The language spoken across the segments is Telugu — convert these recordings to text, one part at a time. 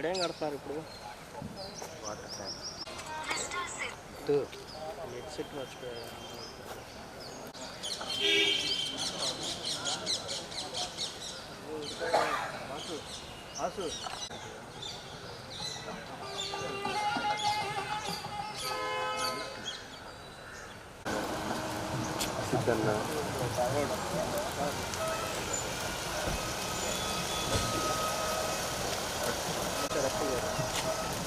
ఇక్కడేం కడతారు ఇప్పుడు? వాటర్ ట్యాంక్ నెట్ సెట్ మర్చిపోయారు ఆసు ఆసు.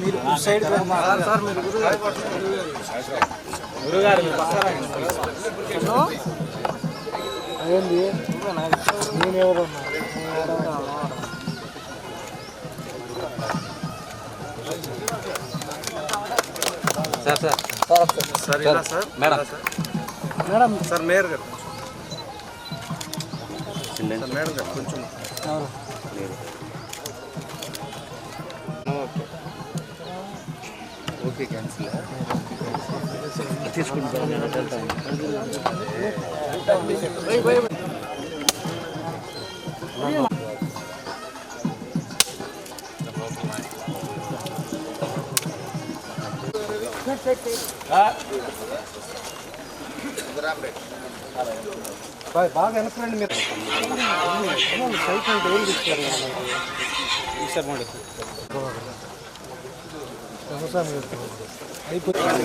మీరు సైడ్ సార్ మీరు గురుగారు ఏంది? నేను ఎవరు సార్ సార్ సార్ ఇలా sir madam madam sir mayor గారు చిన్న సార్ మేడం గారు కొంచెం ఓకే క్యాన్సిల్ తీసుకుంటాను బాగా వెనకండి మీరు సైట్ అంటే ఏం తీసుకారు సార్ అయిపోయింది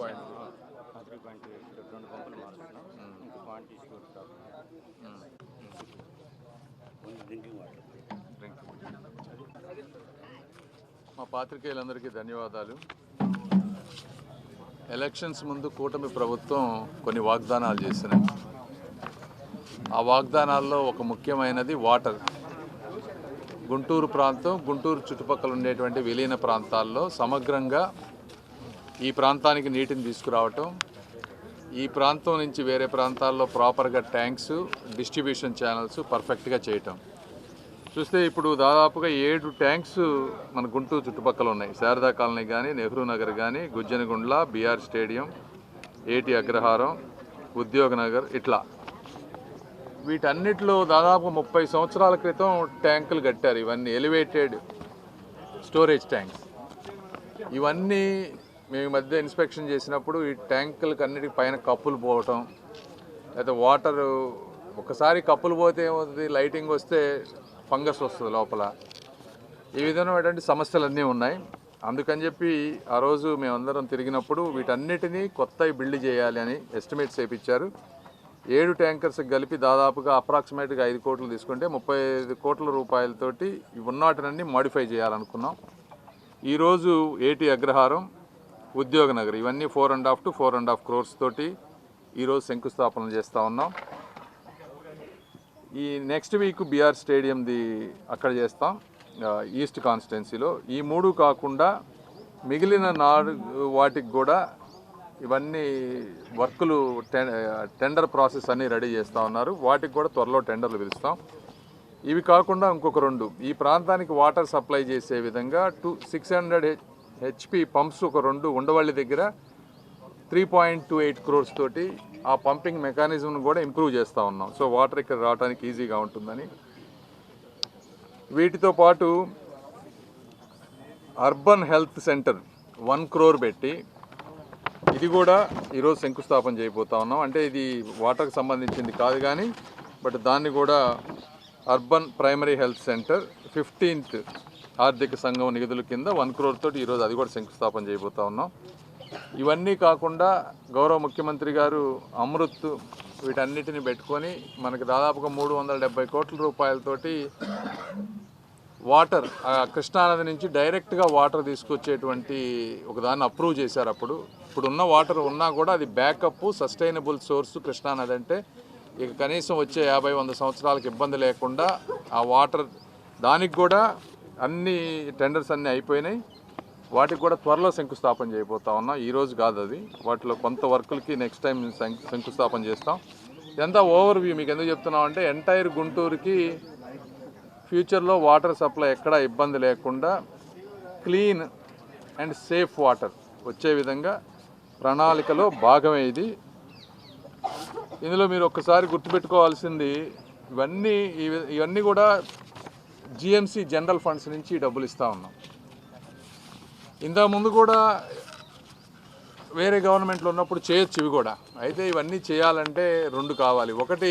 పాయింట్ త్రీ పాయింట్ రెండు పంపులు మారుస్తున్నాం డ్రింకింగ్ వాటర్ మా పాత్రికేయులందరికీ ధన్యవాదాలు. ఎలక్షన్స్ ముందు కూటమి ప్రభుత్వం కొన్ని వాగ్దానాలు చేసినాయి. ఆ వాగ్దానాల్లో ఒక ముఖ్యమైనది వాటర్. గుంటూరు ప్రాంతం గుంటూరు చుట్టుపక్కల ఉండేటువంటి విలీన ప్రాంతాల్లో సమగ్రంగా ఈ ప్రాంతానికి నీటిని తీసుకురావటం ఈ ప్రాంతం నుంచి వేరే ప్రాంతాల్లో ప్రాపర్గా ట్యాంక్స్ డిస్ట్రిబ్యూషన్ ఛానల్స్ పర్ఫెక్ట్గా చేయటం. చూస్తే ఇప్పుడు దాదాపుగా ఏడు ట్యాంక్స్ మన గుంటూరు చుట్టుపక్కల ఉన్నాయి. శారదా కాలనీ కానీ నెహ్రూ నగర్ కానీ గుజ్జనగుండ్ల బీఆర్ స్టేడియం ఏటి అగ్రహారం ఉద్యోగ నగర్ ఇట్లా. వీటన్నిటిలో దాదాపు ముప్పై సంవత్సరాల క్రితం ట్యాంకులు కట్టారు. ఇవన్నీ ఎలివేటెడ్ స్టోరేజ్ ట్యాంక్స్ ఇవన్నీ మేము ఈ మధ్య ఇన్స్పెక్షన్ చేసినప్పుడు ఈ ట్యాంకులకి అన్నిటికి పైన కప్పులు పోవటం లేకపోతే వాటర్ ఒకసారి కప్పులు పోతే ఏమవుతుంది? లైటింగ్ వస్తే ఫంగస్ వస్తుంది లోపల. ఈ విధమైనటువంటి సమస్యలన్నీ ఉన్నాయి. అందుకని చెప్పి ఆ రోజు మేమందరం తిరిగినప్పుడు వీటన్నిటినీ కొత్త బిల్డ్ చేయాలి అని ఎస్టిమేట్స్ వేయించారు ఏడు ట్యాంకర్స్ కలిపి దాదాపుగా అప్రాక్సిమేట్గా ఐదు కోట్లు తీసుకుంటే ముప్పై ఐదు కోట్ల రూపాయలతోటి ఉన్నాటినన్నీ ఉన్నవాటినన్నీ మాడిఫై చేయాలనుకున్నాం. ఈరోజు ఏటి అగ్రహారం ఉద్యోగ నగర్. ఇవన్నీ four and half to four and half crores తోటి ఈరోజు శంకుస్థాపన చేస్తూ ఉన్నాం. ఈ నెక్స్ట్ వీక్ బీఆర్ స్టేడియంది అక్కడ చేస్తాం ఈస్ట్ కాన్స్టిట్యున్సీలో ఈ మూడు కాకుండా మిగిలిన నాలుగు వాటికి కూడా ఇవన్నీ వర్కులు టెండర్ ప్రాసెస్ అన్నీ రెడీ చేస్తూ ఉన్నారు. వాటికి కూడా త్వరలో టెండర్లు పిలుస్తాం. ఇవి కాకుండా ఇంకొక రెండు. ఈ ప్రాంతానికి వాటర్ సప్లై చేసే విధంగా two six hundred HP pumps ఒక రెండు ఉండవల్లి దగ్గర three point two eight crores తోటి ఆ పంపింగ్ మెకానిజంను కూడా ఇంప్రూవ్ చేస్తూ ఉన్నాం. సో వాటర్ ఇక్కడ రావడానికి ఈజీగా ఉంటుందని. వీటితో పాటు urban health centre one crore పెట్టి ఇది కూడా ఈరోజు శంకుస్థాపన చేయబోతా ఉన్నాం. అంటే ఇది వాటర్కి సంబంధించింది కాదు కానీ బట్ దాన్ని కూడా urban primary health centre fifteenth ఆర్థిక సంఘం నిధుల కింద వన్ క్రోర్ తోటి ఈరోజు అది కూడా శంకుస్థాపన చేయబోతా ఉన్నాం. ఇవన్నీ కాకుండా గౌరవ ముఖ్యమంత్రి గారు అమృత్ వీటన్నిటిని పెట్టుకొని మనకి దాదాపుగా మూడు వందల డెబ్బై కోట్ల రూపాయలతోటి వాటర్ కృష్ణానది నుంచి డైరెక్ట్గా వాటర్ తీసుకొచ్చేటువంటి ఒక దాన్ని అప్రూవ్ చేశారు అప్పుడు. ఇప్పుడు ఉన్న వాటర్ ఉన్నా కూడా అది బ్యాకప్ సస్టైనబుల్ సోర్స్ కృష్ణానది అంటే ఇక కనీసం వచ్చే యాభై వంద సంవత్సరాలకు ఇబ్బంది లేకుండా ఆ వాటర్ దానికి కూడా అన్ని టెండర్స్ అన్నీ అయిపోయినాయి. వాటికి కూడా త్వరలో శంకుస్థాపన చేయబోతా ఉన్నాం. ఈరోజు కాదు అది. వాటిలో కొంత వర్కులకి నెక్స్ట్ టైం శంకుస్థాపన చేస్తాం. ఇదంతా ఓవర్ వ్యూ మీకు ఎందుకు చెప్తున్నాం అంటే ఎంటైర్ గుంటూరుకి ఫ్యూచర్లో వాటర్ సప్లై ఎక్కడ ఇబ్బంది లేకుండా క్లీన్ అండ్ సేఫ్ వాటర్ వచ్చే విధంగా ప్రణాళికలో భాగమే ఇది. ఇందులో మీరు ఒక్కసారి గుర్తుపెట్టుకోవాల్సింది ఇవన్నీ ఇవన్నీ కూడా జిఎంసి జనరల్ ఫండ్స్ నుంచి డబ్బులు ఇస్తూ ఉన్నాం. ఇంతకుముందు కూడా వేరే గవర్నమెంట్లో ఉన్నప్పుడు చేయొచ్చు ఇవి కూడా. అయితే ఇవన్నీ చేయాలంటే రెండు కావాలి. ఒకటి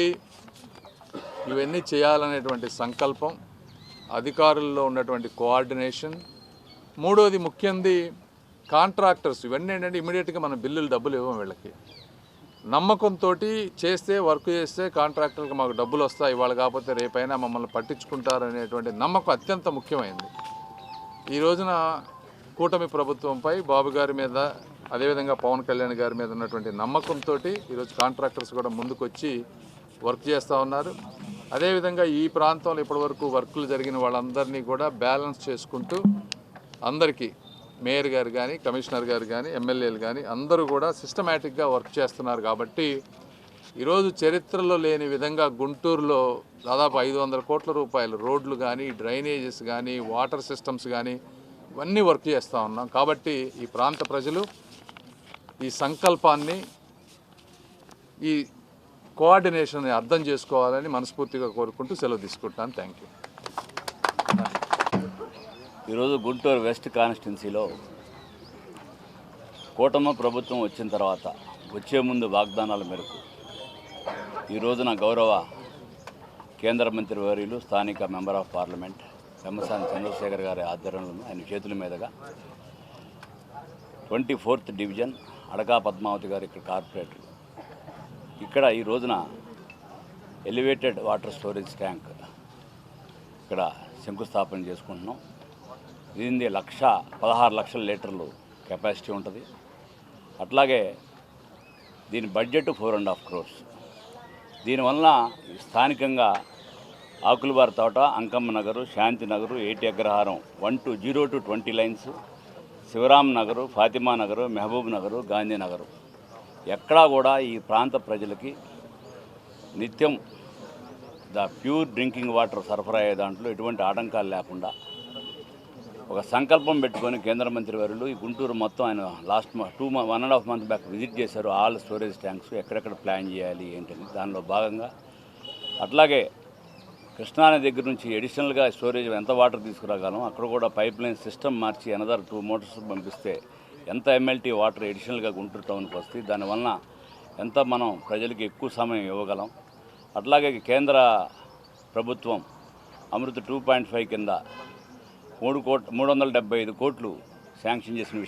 ఇవన్నీ చేయాలనేటువంటి సంకల్పం అధికారుల్లో ఉన్నటువంటి కోఆర్డినేషన్ మూడోది ముఖ్యంది కాంట్రాక్టర్స్ ఇవన్నీ ఏంటంటే ఇమీడియట్గా మనం బిల్లులు డబ్బులు ఇవ్వం వీళ్ళకి. నమ్మకంతో చేస్తే వర్క్ చేస్తే కాంట్రాక్టర్కి మాకు డబ్బులు వస్తాయి ఇవాళ కాకపోతే రేపైనా మమ్మల్ని పట్టించుకుంటారు అనేటువంటి నమ్మకం అత్యంత ముఖ్యమైంది. ఈ రోజున కూటమి ప్రభుత్వంపై బాబు గారి మీద అదేవిధంగా పవన్ కళ్యాణ్ గారి మీద ఉన్నటువంటి నమ్మకంతో ఈరోజు కాంట్రాక్టర్స్ కూడా ముందుకొచ్చి వర్క్ చేస్తూ ఉన్నారు. అదేవిధంగా ఈ ప్రాంతంలో ఇప్పటివరకు వర్కులు జరిగిన వాళ్ళందరినీ కూడా బ్యాలెన్స్ చేసుకుంటూ అందరికీ మేయర్ గారు కానీ కమిషనర్ గారు కానీ ఎమ్మెల్యేలు కానీ అందరూ కూడా సిస్టమేటిక్గా వర్క్ చేస్తున్నారు కాబట్టి ఈరోజు చరిత్రలో లేని విధంగా గుంటూరులో దాదాపు ఐదు వందల కోట్ల రూపాయలు రోడ్లు కానీ డ్రైనేజెస్ కానీ వాటర్ సిస్టమ్స్ కానీ ఇవన్నీ వర్క్ చేస్తూ ఉన్నాం. కాబట్టి ఈ ప్రాంత ప్రజలు ఈ సంకల్పాన్ని ఈ కోఆర్డినేషన్ని అర్థం చేసుకోవాలని మనస్ఫూర్తిగా కోరుకుంటూ సెలవు తీసుకుంటాను. థ్యాంక్ యూ ఈరోజు గుంటూరు వెస్ట్ కాన్స్టిట్యున్సీలో కూటమి ప్రభుత్వం వచ్చిన తర్వాత వచ్చే ముందు వాగ్దానాల మేరకు ఈ రోజున గౌరవ కేంద్ర మంత్రి వర్యులు స్థానిక member of parliament Pemmasani Chandrasekhar గారి ఆధ్వర్యంలో ఆయన చేతుల మీదుగా twenty fourth division Adaka Padmavathi గారు ఇక్కడ కార్పొరేటర్. ఇక్కడ ఈ రోజున ఎలివేటెడ్ వాటర్ స్టోరేజ్ ట్యాంక్ ఇక్కడ శంకుస్థాపన చేసుకుంటున్నాం. దీనిది లక్ష పదహారు లక్షల లీటర్లు కెపాసిటీ ఉంటుంది. అట్లాగే దీని budget four and half crores. దీనివల్ల స్థానికంగా ఆకులబార్ Thota Ankamma Nagar Shanti Nagar A T Agraharam one to zero to twenty lines Sivaram Nagar Fatima Nagar Mahbub Nagar Gandhi Nagar. ఎక్కడా కూడా ఈ ప్రాంత ప్రజలకి నిత్యం ద ప్యూర్ డ్రింకింగ్ వాటర్ సరఫరా అయ్యే దాంట్లో ఎటువంటి ఆటంకాలు లేకుండా ఒక సంకల్పం పెట్టుకొని కేంద్ర మంత్రి వారు ఈ గుంటూరు మొత్తం ఆయన last two one and half month back visit చేశారు. ఆల్ స్టోరేజ్ ట్యాంక్స్ ఎక్కడెక్కడ ప్లాన్ చేయాలి ఏంటని దానిలో భాగంగా అట్లాగే కృష్ణానది దగ్గర నుంచి అడిషనల్గా స్టోరేజ్ ఎంత వాటర్ తీసుకురాగలం అక్కడ కూడా పైప్ లైన్ సిస్టమ్ మార్చి అనదర్ టూ మోటార్స్ పంపిస్తే ఎంత ఎంఎల్టీ వాటర్ అడిషనల్గా గుంటూరు టౌన్కి వస్తుంది దానివలన ఎంత మనం ప్రజలకు ఎక్కువ సమయం ఇవ్వగలం. అట్లాగే కేంద్ర ప్రభుత్వం అమృత టూ పాయింట్ ఫైవ్ కింద మూడు కోట్ మూడు వందల డెబ్బై ఐదు కోట్లు శాంక్షన్ చేసిన